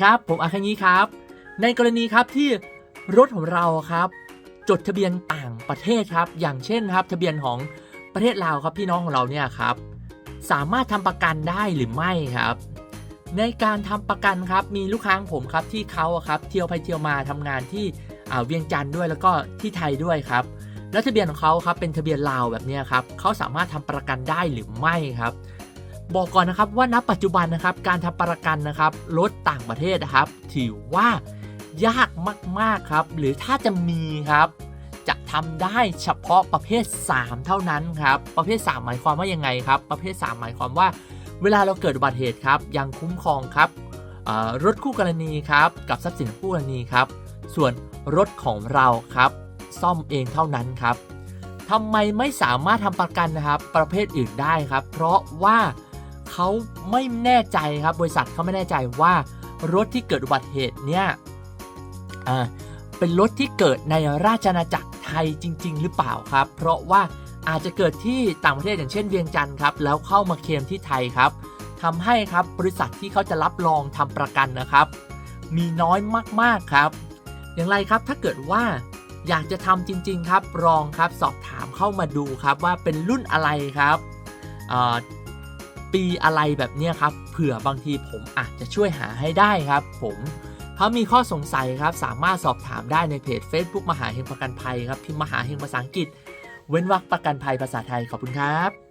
ครับผมอาคังี้ครับ ในกรณีครับที่รถของเราครับ จดทะเบียนต่างประเทศครับ อย่างเช่นครับ ทะเบียนของประเทศลาวครับพี่น้องของเราเนี่ยครับ สามารถทำประกันได้หรือไม่ครับ ในการทำประกันครับมีลูกค้าผมครับที่เขาครับเที่ยวไปเที่ยวมาทำงานที่เวียงจันทร์ด้วยแล้วก็ที่ไทยด้วยครับ แล้วทะเบียนของเขาครับเป็นทะเบียนลาวแบบนี้ครับเขาสามารถทำประกันได้หรือไม่ครับ บอกก่อนนะครับว่าณปัจจุบันนะครับการทำประกันนะครับรถต่างประเทศนะครับถือว่ายากมากๆครับ หรือถ้าจะมีครับจะทำได้เฉพาะประเภท 3 เท่านั้นครับประเภท 3 หมายความว่ายังไงครับ ประเภท 3 หมายความว่า เวลาเราเกิดอุบัติเหตุครับยังคุ้มครองครับรถคู่กรณีครับกับทรัพย์สินคู่กรณีครับ ส่วนรถของเราครับ ซ่อมเองเท่านั้นครับทำไมไม่สามารถทำประกันนะครับ ประเภทอื่นได้ครับ เพราะว่า เขาไม่แน่ใจครับบริษัทเขาไม่แน่ใจว่ารถที่เกิดอุบัติเหตุเนี่ยเป็นรถที่เกิดในราชอาณาจักรไทยจริง ๆ หรือเปล่าครับ เพราะว่าอาจจะเกิดที่ต่างประเทศอย่างเช่นเวียงจันทร์ครับแล้วเข้ามาเคลมที่ไทยครับทำให้ครับบริษัทที่เขาจะรับรองทำประกันนะครับ มีน้อยมากๆครับ อย่างไรครับถ้าเกิดว่าอยากจะทำจริง ๆ ครับลองครับสอบถามเข้ามาดูครับว่าเป็นรุ่นอะไรครับ ปีอะไรแบบนี้ครับ เผื่อบางทีผมอาจจะช่วยหาให้ได้ครับ ผมถ้ามีข้อสงสัยครับ สามารถสอบถามได้ในเพจ Facebook มหาเฮงประกันภัยครับพิมพ์มหาเฮงภาษาอังกฤษ เว้นวรรคประกันภัยภาษาไทยขอบคุณครับ